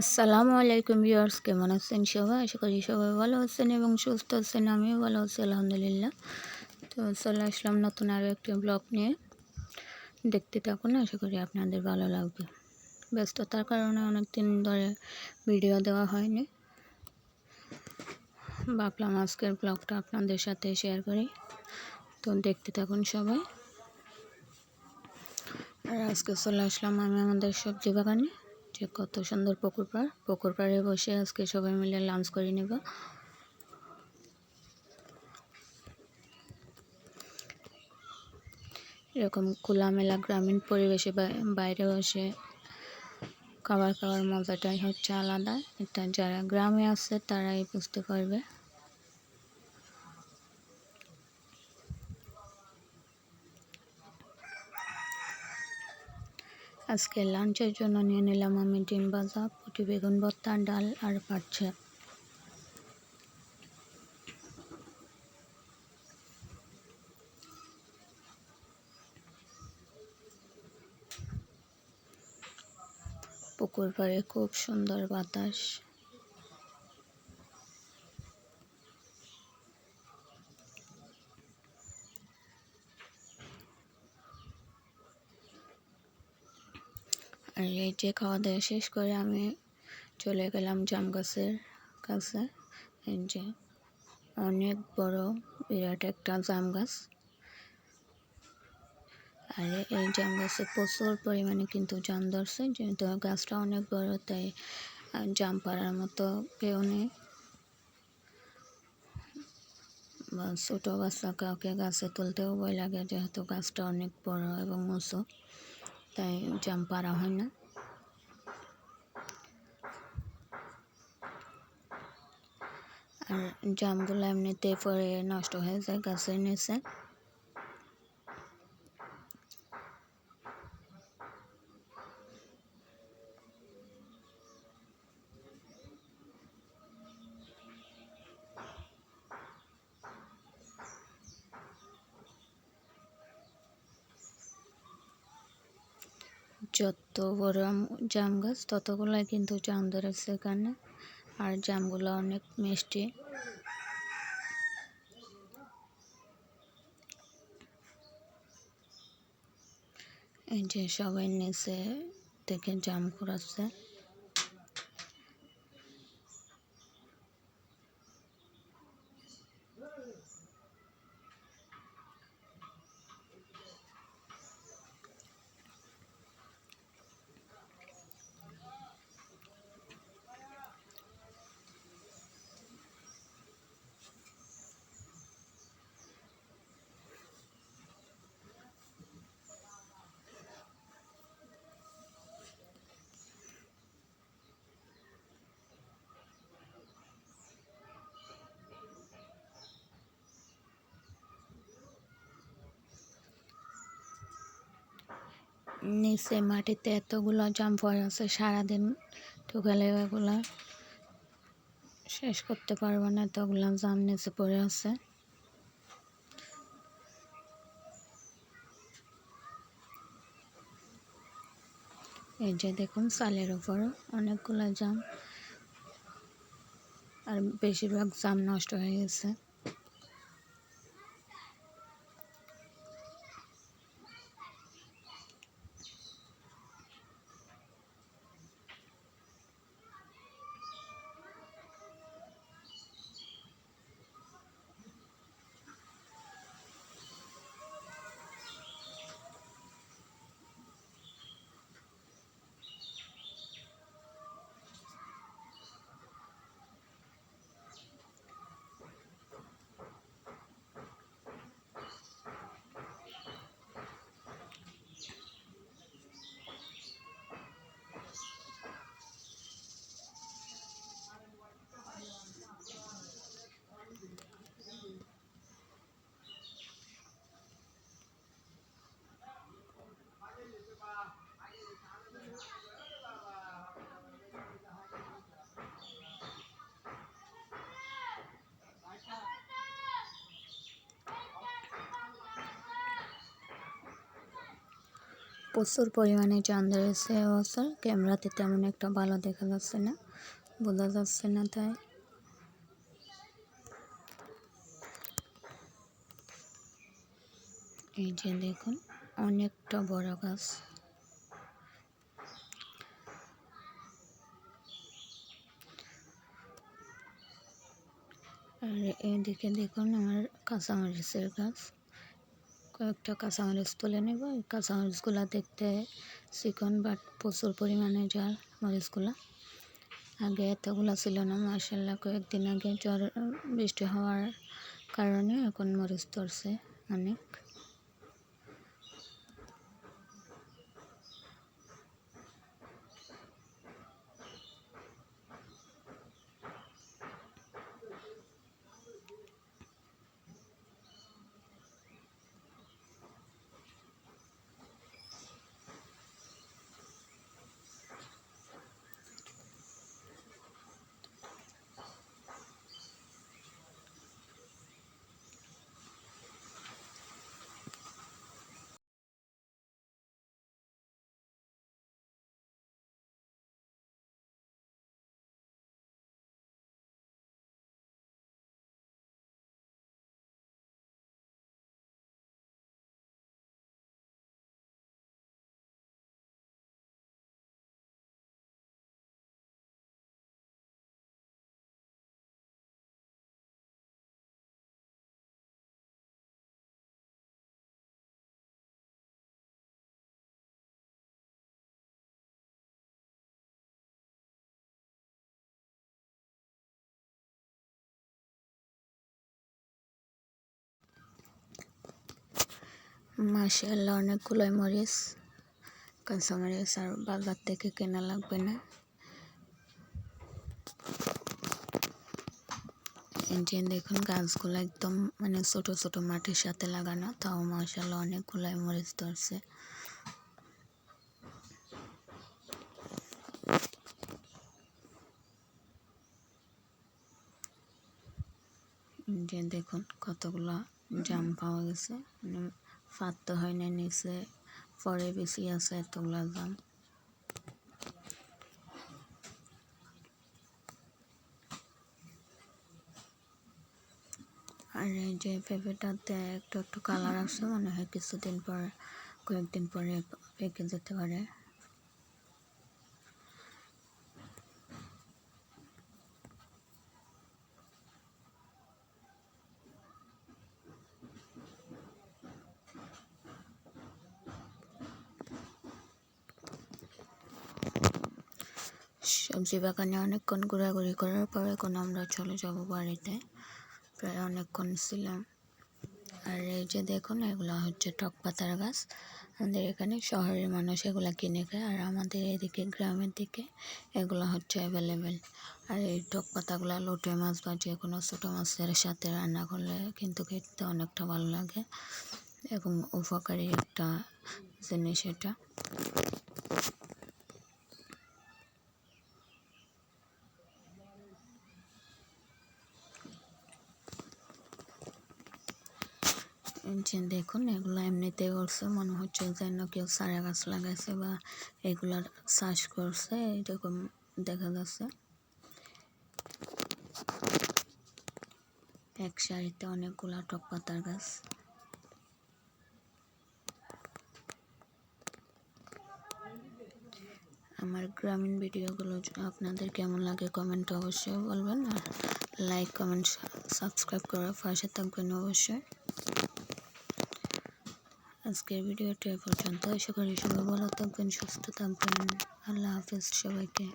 আসসালামু আলাইকুম ভিউয়ার্স, কেমন আছেন সবাই? আশা করি সবাই ভালো আছেন এবং সুস্থ আছেন, আমিও ভালো আছি, আলহামদুলিল্লাহ। তো চলে আসলাম নতুন আরও একটি ব্লগ নিয়ে। দেখতে থাকুন, আশা করি আপনাদের ভালো লাগবে। ব্যস্ততার কারণে অনেক দিন ধরে ভিডিও দেওয়া হয়নি। ভাবলাম আজকের ব্লগটা আপনাদের সাথে শেয়ার করি। তো দেখতে থাকুন সবাই। আর আজকে চলে আসলাম আমি আমাদের সবজি বাগানে। যে কত সুন্দর পুকুর পাড় পুকুর বসে আজকে সবাই মিলে লাঞ্চ করে নেব। এরকম খোলামেলা গ্রামীণ পরিবেশে বাইরে বসে খাবার খাওয়ার মজাটাই হচ্ছে আলাদা। এটা যারা গ্রামে আছে তারাই বুঝতে পারবে। আজকে লাঞ্চের জন্য নিয়ে নিলাম আমি ডিম ভাজা, পুটি বেগুন, ভর্তা, ডাল আর পাচ্ছে। পুকুর পাড়ে খুব সুন্দর বাতাস। আর এই যে খাওয়া দাওয়া শেষ করে আমি চলে গেলাম জাম গাছের কাছে। এই যে অনেক বড় বিরাট একটা জাম গাছ। আর এই জাম গাছে প্রচুর পরিমাণে কিন্তু জাম ধরছে, যেহেতু গাছটা অনেক বড়, তাই জাম পাড়ার মতো কেউ নেই। ছোটো বাচ্চা কাউকে গাছে তুলতেও ভয় লাগে, যেহেতু গাছটা অনেক বড় এবং উঁচু। তাই জাম পারা হয় না। আর জামগুলো এমনিতে পরে নষ্ট হয়ে যায় গাছের নিচে। যত বড় জাম গাছ, ততগুলাই কিন্তু জাম ধরেছে এখানে। আর জামগুলো অনেক মিষ্টি। এই যে সবাই নিচে থেকে জাম কুড়াচ্ছে নিচে মাটিতে এতগুলো জাম পড়ে আছে, সারাদিন ঢুকালে এগুলো শেষ করতে পারব না, এতগুলো জাম নিচে পড়ে আছে। এই যে দেখুন, চালের উপরও অনেকগুলো জাম, আর বেশিরভাগ জাম নষ্ট হয়ে গেছে। প্রচুর পরিমাণে চাঁদ রয়েছে এবছর ক্যামেরাতে তেমন একটা ভালো দেখা যাচ্ছে না, বোঝা যাচ্ছে না তাই। এই যে দেখুন, অনেকটা বড় গাছ। আর এদিকে দেখুন আমার কাঁচামরিচের গাছ। কয়েকটা কাঁচামরিচ তুলে নেব। এই কাঁচামরিচগুলো দেখতে চিকন বাট প্রচুর পরিমাণে জাল মরিচগুলো। আগে এতগুলো ছিল না মার্শাল্লাহ কয়েকদিন আগে জ্বর বৃষ্টি হওয়ার কারণে এখন মরিচ ধরছে অনেক। মাশাআল্লাহ, অনেকগুলোই মরিচ কাঁচা আর বাজার থেকে কেনা লাগবে না। যে দেখুন, গাছগুলো একদম মানে ছোট ছোট মাটির সাথে লাগানো, তাও মাশাআল্লাহ অনেকগুলোই মরিচ ধরছে। দেখুন, কতগুলো জাম পাওয়া গেছে। মানে ফাটতে হয় না নিচে পরে বেশি আছে এতগুলা জাম আর এই যে পেঁপেটাতে একটু একটু কালার আসছে, মনে হয় কিছুদিন পর, কয়েকদিন পরে পেকে যেতে পারে। সবজি বাগানে অনেকক্ষণ ঘোরাঘুরি করার পর এখন আমরা চলে যাব বাড়িতে। প্রায় অনেকক্ষণ ছিলাম। আর এই যে দেখুন, এগুলো হচ্ছে টক পাতার গাছ। আমাদের এখানে শহরের মানুষ এগুলো কিনে খায়। আর আমাদের এদিকে, গ্রামের দিকে এগুলো হচ্ছে অ্যাভেলেবেল আর এই টক পাতাগুলো লোটে মাছ বা যে কোনো ছোটো মাছের সাথে রান্না করলে কিন্তু খেতে অনেকটা ভালো লাগে। এবং উপকারী একটা জিনিস এটা। দেখুন, এগুলো এমনিতে করছে, মনে হচ্ছে যেন কেউ সারা গাছ লাগাইছে বা এগুলার চাষ করছে, এরকম দেখা যাচ্ছে। এক সারিতে অনেকগুলা টক পাতার গাছ। আমার গ্রামীণ ভিডিওগুলো আপনাদের কেমন লাগে কমেন্ট অবশ্যই বলবেন, আর লাইক কমেন্ট সাবস্ক্রাইব করার পাশে থাকবেন অবশ্যই। আজকের ভিডিওটা পর্যন্ত। আশা করি সবাই ভালো থাকবেন সুস্থ থাকবেন। আল্লাহ হাফিজ সবাইকে।